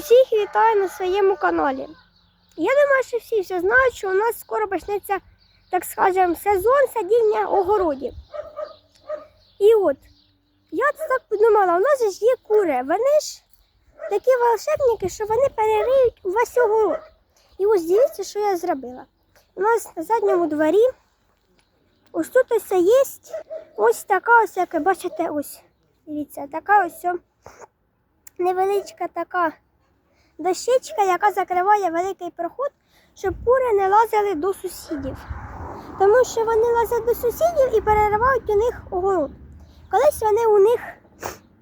Усіх вітаю на своєму каналі. Я думаю, що всі все знають, що у нас скоро почнеться, так скажемо, сезон садіння огородів. І от, я так подумала, у нас ж є кури, вони ж такі волшебники, що вони перериють увесь огород. І ось дивіться, що я зробила. У нас на задньому дворі ось тут ось є ось така ось, як бачите, ось. Дивіться, така ось невеличка така дощечка, яка закриває великий проход, щоб кури не лазили до сусідів. Тому що вони лазять до сусідів і переривають у них огород. Колись вони у них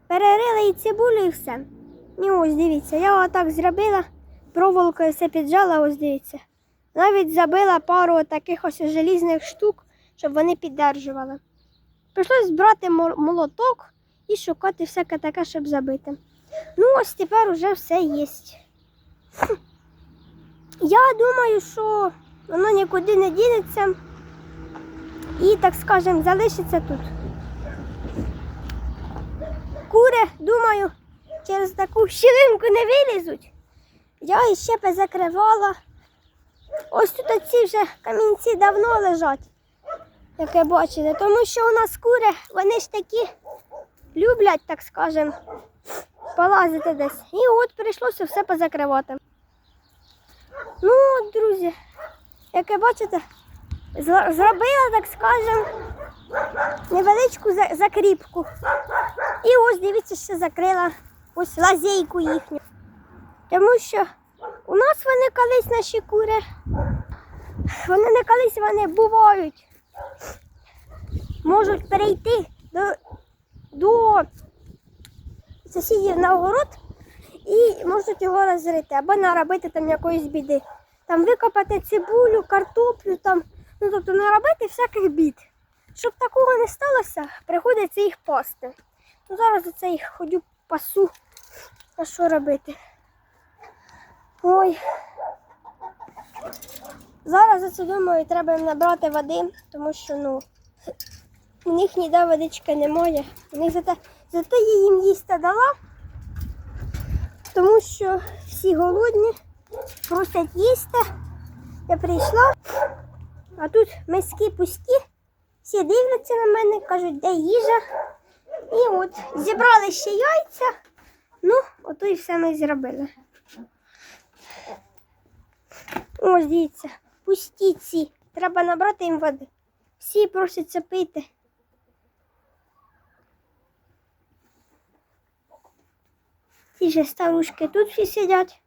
перерили і цибулю, і все. І ось дивіться, я отак зробила, проволокою все піджала, ось дивіться. Навіть забила пару таких ось желізних штук, щоб вони піддержували. Прийшлось брати молоток і шукати всяке таке, щоб забити. Ну, ось тепер уже все є. Я думаю, що воно нікуди не дінеться і, так скажемо, залишиться тут. Кури, думаю, через таку щілинку не вилізуть. Я іще позакривала. Ось тут ці вже камінці давно лежать, як ви бачите, тому що у нас кури, вони ж такі люблять, так скажемо, полазити десь. І от прийшлося все позакривати. Ну, от, друзі, як ви бачите, зробила, так скажемо, невеличку закріпку. І ось дивіться, що закрила ось лазейку їхню. Тому що у нас вони колись наші кури, вони не колись вони бувають. Можуть перейти до, до сусідів на огород і можуть його розрити або наробити там якоїсь біди. Там викопати цибулю, картоплю, там, ну тобто наробити всяких бід. Щоб такого не сталося, приходиться їх пасти. Ну зараз оце їх ходю пасу. А що робити? Ой. Зараз оце думаю, треба їм набрати води, тому що ну у них ніде водички немає. У них зате, зате я їм їсти дала, тому що всі голодні, просять їсти. Я прийшла, а тут миски пусті, всі дивляться на мене, кажуть, де їжа. І от зібрали ще яйця. Ну, ото і все ми зробили. Ось дивіться, пусті ці. Треба набрати їм води. Всі просяться пити. Ці же старушки тут всі сидять.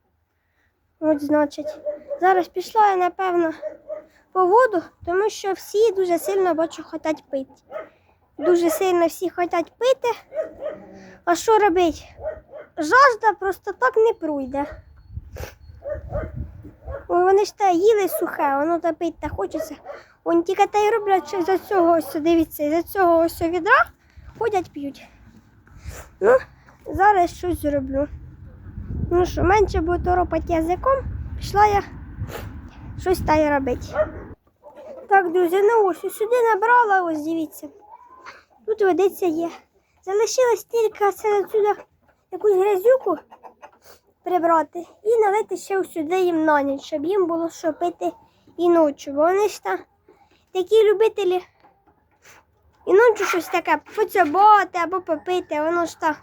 От значить. Зараз пішла я, напевно, по воду, тому що всі дуже сильно бачу хочуть пити. Дуже сильно всі хочуть пити. А що робити? Жажда просто так не пройде. Вони ж та їли сухе, воно та пить та хочеться. Вони тільки та й роблять, що за цього ось дивіться, за цього ось відра ходять п'ють. Ну, зараз щось зроблю. Ну що, менше буде торопати язиком, пішла я щось та й робити. Так, друзі, ну ось сюди набрала, ось дивіться. Тут водиця є. Залишилось тільки це сюди якусь грязюку прибрати і налити ще сюди їм на ніч, щоб їм було що пити і ночі. Бо вони ж та такі любителі і ночі щось таке поцьобати або попити, воно ж та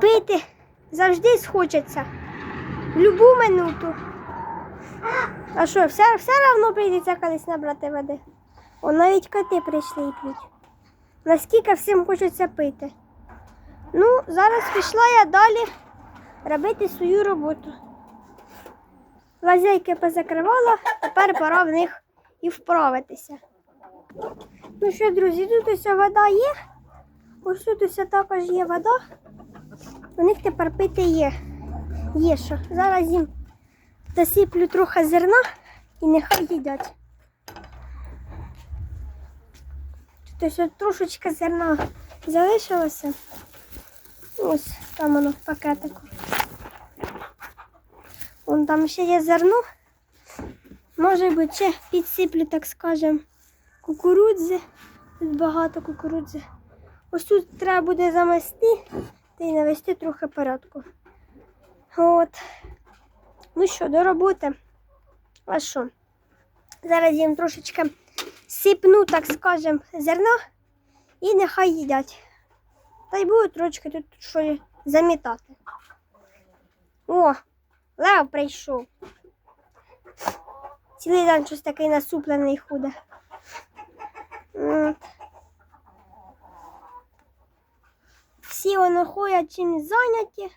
пити завжди схочеться. В любу минуту. А що, все, все одно прийдеться колись набрати води. О, навіть коти прийшли і п'ють. Наскільки всім хочеться пити. Ну, зараз пішла я далі робити свою роботу. Лазейки позакривала, тепер пора в них і вправитися. Ну що, друзі, тут ось вода є. Ось тут ось також є вода. У них тепер пити є. Є що. Зараз їм досиплю трохи зерна і нехай їдять. От трошечки зерна залишилося. Ось там воно в пакетику. Вон там ще є зерно. Може бути, ще підсиплю, так скажемо, кукурудзи. Тут багато кукурудзи. Ось тут треба буде замести й навести трохи порядку. От. Ну що, до роботи. А що? Зараз їм трошечки сипну, так скажем, зерно і нехай їдять. Та й буду трошки тут щось замітати. О, Лев прийшов. Цілий день щось такий насуплений худе. Всі воно ходять чимось зайняті,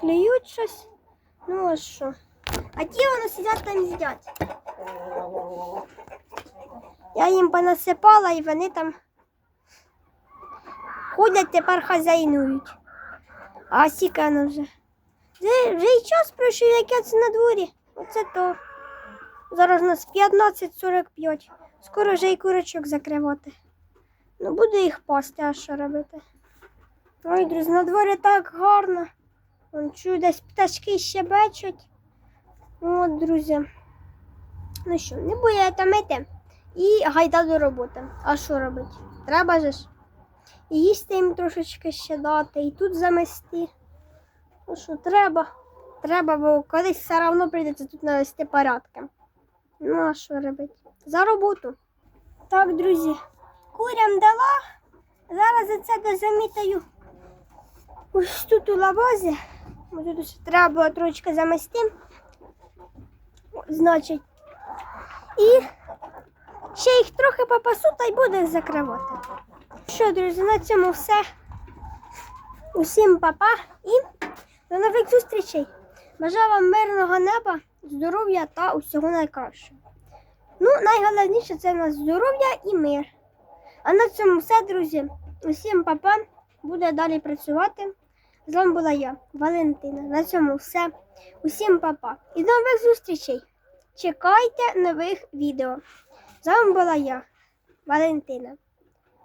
клюють щось. Ну а що? А ті воно сидять там їдять. Я їм понасипала і вони там ходять тепер хазяйнують. А сіка воно вже. Вже, й час пройшов, як це на дворі. Оце то. Зараз у нас 15.45. Скоро вже й курочок закривати. Ну, буду їх пасти, а що робити? Ой, друзі, на дворі так гарно. Вон чую, десь пташки щебечуть. От, друзі. Ну що, не буду я томити. І гайда до роботи. А що робити? Треба же ж. І їсти їм трошечки ще дати, і тут замести. Ну що, треба. Треба, бо колись все одно прийдеться тут навести порядки. Ну, а що робити? За роботу. Так, друзі, курям дала. Зараз це дозамітаю ось тут у. Ось Тут ось треба було трошки замести. Значить. І ще їх трохи попасу та й буду їх закривати. Що, друзі, на цьому все. Усім папа і до нових зустрічей. Бажаю вам мирного неба, здоров'я та усього найкращого. Ну, найголовніше це в нас здоров'я і мир. А на цьому все, друзі. Усім папа буде далі працювати. З вами була я, Валентина. На цьому все. Усім папа. І до нових зустрічей. Чекайте нових відео. З вами була я, Валентина.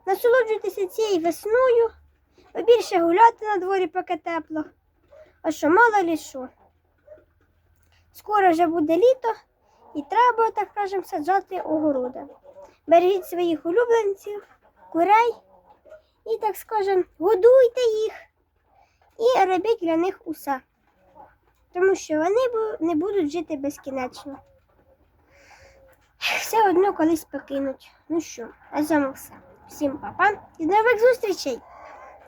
Насолоджуйтеся цією весною, побільше гуляти на дворі, поки тепло. А що мало лі що. Скоро вже буде літо і треба, так кажемо, саджати огороди. Бережіть своїх улюбленців, курей і, так скажемо, годуйте їх і робіть для них усе. Тому що вони не будуть жити безкінечно. Все одно колись покинуть. Ну що, а вами все. Всім па-па і до нових зустрічей!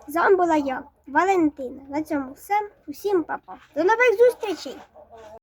З вами була я, Валентина. На цьому все. Усім па-па. До нових зустрічей!